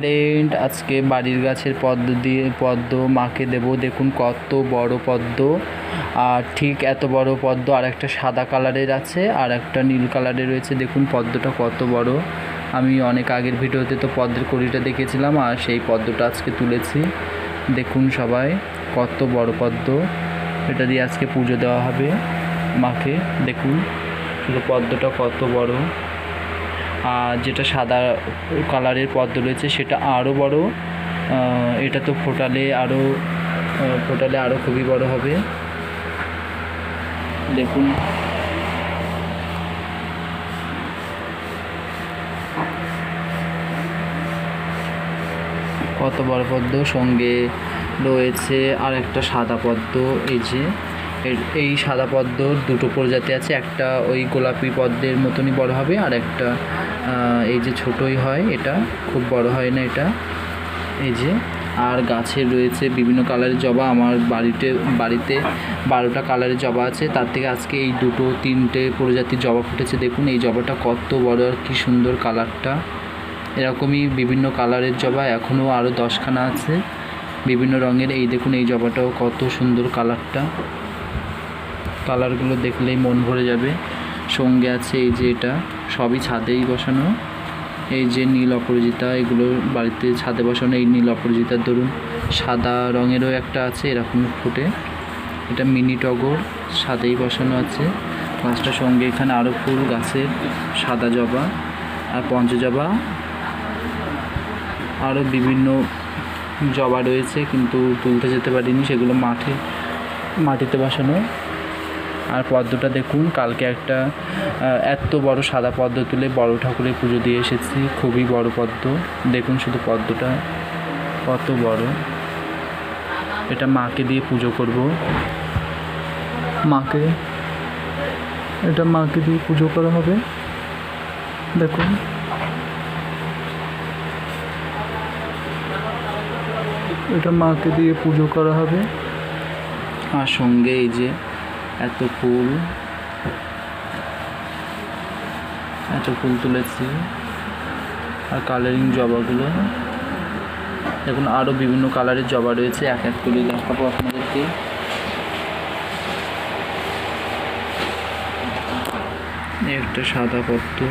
Friend আজকে বাড়ির গাছের পদ্ম দিয়ে, পদ্ম মাকে দেব। দেখুন কত বড় পদ্ম। আর ঠিক এত বড় পদ্ম আর একটা সাদা কালারের আছে আর একটা নীল কালারের রয়েছে। দেখুন পদ্মটা কত বড়। আমি অনেক আগের ভিডিওতে তো পদ্মের কড়িটা দেখেছিলাম, আর সেই পদ্মটা আজকে তুলেছি। দেখুন সবাই, কত বড় পদ্ম। এটা দিয়ে আজকে পুজো দেওয়া হবে মাকে। দেখুন পদ্মটা কত বড়। যেটা সাদা কালারের পদ্ম রয়েছে সেটা আরও বড়। এটা তো ফোটালে আরও ফোটালে আরও খুবই বড় হবে। দেখুন। কত বড় পদ্ম, সঙ্গে রয়েছে আর একটা সাদা পদ্ম, এই যে। এই সাদা পদ্মর দুটো প্রজাতি আছে, একটা ওই গোলাপি পদ্মের মতনই বড় হবে আর একটা এই যে ছোটই হয় এটা, খুব বড় হয় না এটা। এই যে, আর গাছে রয়েছে বিভিন্ন কালারের জবা। আমার বাড়িতে বাড়িতে বারোটা কালারের জবা আছে। তার থেকে আজকে এই দুটো, তিনটে প্রজাতির জবা ফুটেছে। দেখুন, এই জবাটা কত বড় আর কি সুন্দর কালারটা। এরকমই বিভিন্ন কালারের জবা, এখনও আরও দশখানা আছে বিভিন্ন রঙের। এই দেখুন, এই জবাটাও কত সুন্দর কালারটা। কালারগুলো দেখলেই মন ভরে যাবে। সঙ্গে আছে এই যে এটা। সবই ছাদেই বসানো। এই যে নীল অপরাজিতা, এগুলো বাড়িতে ছাদে বসানো, এই নীল অপরাজিতার ধরুন। সাদা রঙেরও একটা আছে এরকম ফুটে। এটা মিনি টগর সাদেই বসানো আছে। গাছটার সঙ্গে এখানে আরও ফুল, গাছের সাদা জবা আর পঞ্চজবা। আরও বিভিন্ন জবা রয়েছে, কিন্তু তুলতে যেতে পারিনি, সেগুলো মাঠে, মাটিতে বসানো। আর পদ্মটা দেখুন, কালকে একটা এত বড় সাদা পদ্ম তুলে বড় ঠাকুরের পুজো দিয়ে এসেছি, খুবই বড় পদ্ম। দেখুন শুধু পদ্মটা, কত বড়। এটা মাকে দিয়ে পুজো করব। মাকে, এটা মাকে দিয়ে পুজো করা হবে। দেখুন। এটা মাকে দিয়ে পুজো করা হবে। আর সঙ্গে এই যে এত ফুল। এত ফুল তুলেছি। আর কালারিং জবাগুলো। দেখুন আরও বিভিন্ন কালারের জবা রয়েছে। এক এক করে দেখাবো আপনাদেরকে। একটা সাদা পদ্ম।